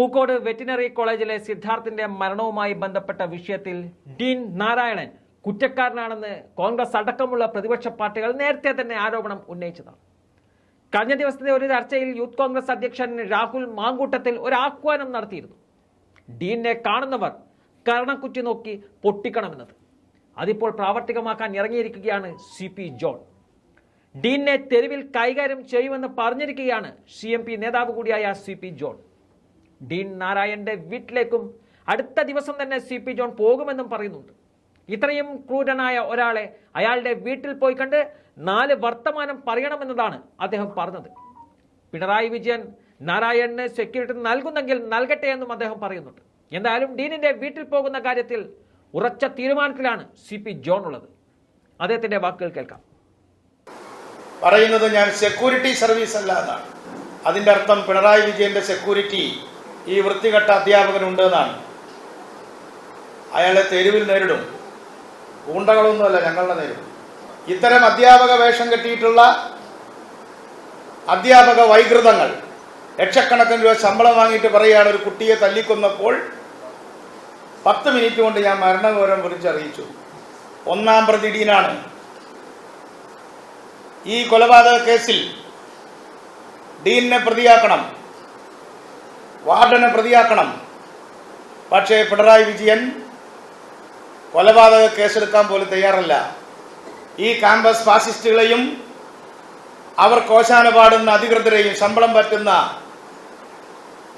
Pookode veterinary കോളേജിലെ സിദ്ധാർത്ഥിന്റെ മരണവുമായി ബന്ധപ്പെട്ട വിഷയത്തിൽ ഡീൻ നാരായണൻ കുറ്റക്കാരനാണെന്ന് കോൺഗ്രസ് അടക്കമുള്ള പ്രതിപക്ഷ പാർട്ടികൾ നേരത്തെ തന്നെ ആരോപണം ഉന്നയിച്ചതാണ്. കഴിഞ്ഞ ദിവസത്തെ ഒരു ചർച്ചയിൽ യൂത്ത് കോൺഗ്രസ് അധ്യക്ഷൻ രാഹുൽ മാങ്കൂട്ടത്തിൽ ഒരു ആഹ്വാനം നടത്തിയിരുന്നു. ഡീനെ കാണുന്നവർ കരണക്കുറ്റി നോക്കി പൊട്ടിക്കണമെന്നത്. അതിപ്പോൾ പ്രാവർത്തികമാക്കാൻ ഇറങ്ങിയിരിക്കുകയാണ് സി പി ജോൺ. ഡീനെ തെരുവിൽ കൈകാര്യം ചെയ്യുമെന്ന് പറഞ്ഞിരിക്കുകയാണ് സി എം പി നേതാവ് കൂടിയായ സി പി ജോൺ. ഡീൻ നാരായണന്റെ വീട്ടിലേക്കും അടുത്ത ദിവസം തന്നെ സി പി ജോൺ പോകുമെന്നും പറയുന്നുണ്ട്. ഇത്രയും ക്രൂരനായ ഒരാളെ അയാളുടെ വീട്ടിൽ പോയി കണ്ട് നാല് വർത്തമാനം പറയണമെന്നതാണ് അദ്ദേഹം പറഞ്ഞത്. പിണറായി വിജയൻ നാരായണന് സെക്യൂരിറ്റി നൽകുന്നെങ്കിൽ നൽകട്ടെ എന്നും അദ്ദേഹം പറയുന്നുണ്ട്. എന്തായാലും ഡീനിന്റെ വീട്ടിൽ പോകുന്ന കാര്യത്തിൽ ഉറച്ച തീരുമാനത്തിലാണ് സി പി ജോൺ ഉള്ളത്. അദ്ദേഹത്തിന്റെ വാക്കുകൾ കേൾക്കാം. പറയുന്നത് ഞാൻ സെക്യൂരിറ്റി സർവീസ് അല്ല എന്നാണ്. അതിന്റെ അർത്ഥം പിണറായി വിജയന്റെ സെക്യൂരിറ്റി ഈ വൃത്തികെട്ട അധ്യാപകനുണ്ട് എന്നാണ് അയാളെ തെരുവിൽ നേരിടും. ഗൂണ്ടകളൊന്നുമല്ല ഞങ്ങളുടെ നേരിടും. ഇത്തരം അധ്യാപക വേഷം കെട്ടിയിട്ടുള്ള അധ്യാപക വൈകൃതങ്ങൾ ലക്ഷക്കണക്കിന് രൂപ ശമ്പളം വാങ്ങിയിട്ട് പറയുകയാണ് ഒരു കുട്ടിയെ തല്ലിക്കൊന്നപ്പോൾ പത്ത് മിനിറ്റ് കൊണ്ട് ഞാൻ മരണവിവരം വിളിച്ചറിയിച്ചു. ഒന്നാം പ്രതി ഡീനാണ്. ഈ കൊലപാതക കേസിൽ ഡീനിനെ പ്രതിയാക്കണം. വാർഡനെ പ്രതിയാക്കണം. പക്ഷേ പിണറായി വിജയൻ കൊലപാതക കേസെടുക്കാൻ പോലും തയ്യാറല്ല. ഈ ക്യാമ്പസ് ഫാസിസ്റ്റുകളെയും അവർ കോശാന പാടുന്ന അധികൃതരെയും ശമ്പളം പറ്റുന്ന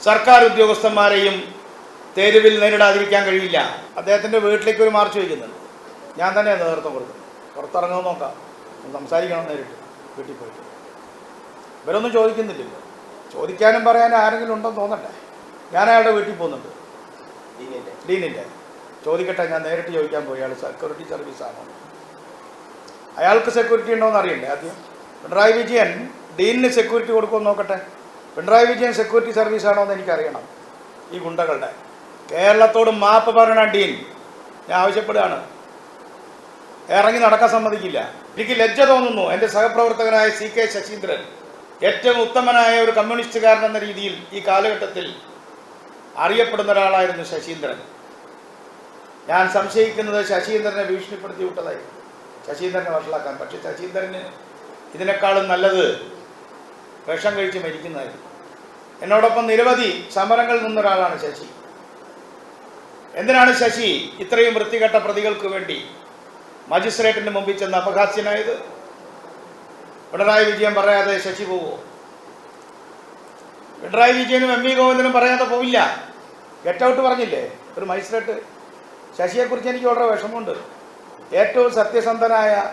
സർക്കാർ ഉദ്യോഗസ്ഥന്മാരെയും തെരുവിൽ നേരിടാതിരിക്കാൻ കഴിയില്ല. അദ്ദേഹത്തിന്റെ വീട്ടിലേക്ക് ഒരു മാർച്ച് വയ്ക്കുന്നുണ്ട്. ഞാൻ തന്നെ നേതൃത്വം കൊടുക്കും പുറത്തിറങ്ങുമെന്ന് നോക്കാം. സംസാരിക്കണം നേരിട്ട്. വീട്ടിൽ പോയിട്ട്. ഇവരൊന്നും ചോദിക്കുന്നില്ലല്ലോ. ചോദിക്കാനും പറയാനും ആരെങ്കിലും ഉണ്ടെന്ന് തോന്നട്ടെ ഞാൻ അയാളുടെ വീട്ടിൽ പോകുന്നുണ്ട്. ഡീനിന്റെ ചോദിക്കട്ടെ ഞാൻ നേരിട്ട് ചോദിക്കാൻ പോയി. അയാൾ സെക്യൂരിറ്റി സർവീസ് ആണോ. അയാൾക്ക് സെക്യൂരിറ്റി ഉണ്ടോ എന്ന് അറിയണ്ടേ ആദ്യം? പിണറായി വിജയൻ ഡീനിന് സെക്യൂരിറ്റി കൊടുക്കുമെന്ന് നോക്കട്ടെ. പിണറായി വിജയൻ സെക്യൂരിറ്റി സർവീസ് ആണോ എന്ന് എനിക്കറിയണം. ഈ ഗുണ്ടകളുടെ. കേരളത്തോട് മാപ്പ് പറയണ ഡീൻ. ഞാൻ ആവശ്യപ്പെടുകയാണ്. ഇറങ്ങി നടക്കാൻ സമ്മതിക്കില്ല. എനിക്ക് ലജ്ജ തോന്നുന്നു. എന്റെ സഹപ്രവർത്തകനായ സി കെ ശശീന്ദ്രൻ ഏറ്റവും ഉത്തമനായ ഒരു കമ്മ്യൂണിസ്റ്റുകാരൻ എന്ന രീതിയിൽ ഈ കാലഘട്ടത്തിൽ അറിയപ്പെടുന്ന ഒരാളായിരുന്നു ശശീന്ദ്രൻ. ഞാൻ സംശയിക്കുന്നത് ശശീന്ദ്രനെ ഭീഷണിപ്പെടുത്തി വിട്ടതായി ശശീന്ദ്രനെ വഷളാക്കാൻ. പക്ഷെ ശശീന്ദ്രന് ഇതിനേക്കാളും നല്ലത് വിഷം കഴിച്ച് മരിക്കുന്നതായിരുന്നു എന്നോടൊപ്പം നിരവധി സമരങ്ങളിൽ നിന്നൊരാളാണ് ശശി. എന്തിനാണ് ശശി ഇത്രയും വൃത്തികെട്ട പ്രതികൾക്ക് വേണ്ടി മജിസ്ട്രേറ്റിന് മുമ്പിൽ ചെന്ന് അപഹാസ്യനായത്? പിണറായി വിജയൻ പറയാതെ ശശി പോവോ? പിണറായി വിജയനും എം വി ഗോവിന്ദനും പറയാതെ പോവില്ല. ഗെറ്റ് ഔട്ട് പറഞ്ഞില്ലേ? ഒരു മജിസ്ട്രേറ്റ്. ശശിയെക്കുറിച്ച് എനിക്ക് വളരെ വിഷമമുണ്ട്. ഏറ്റവും സത്യസന്ധനായ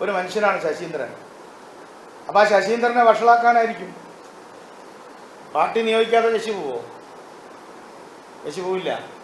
ഒരു മനുഷ്യനാണ് ശശീന്ദ്രൻ. അപ്പോൾ ആ ശശീന്ദ്രനെ വഷളാക്കാനായിരിക്കും. പാർട്ടി നിയോഗിക്കാതെ ശശി പോവോ? ശശി പോവില്ല.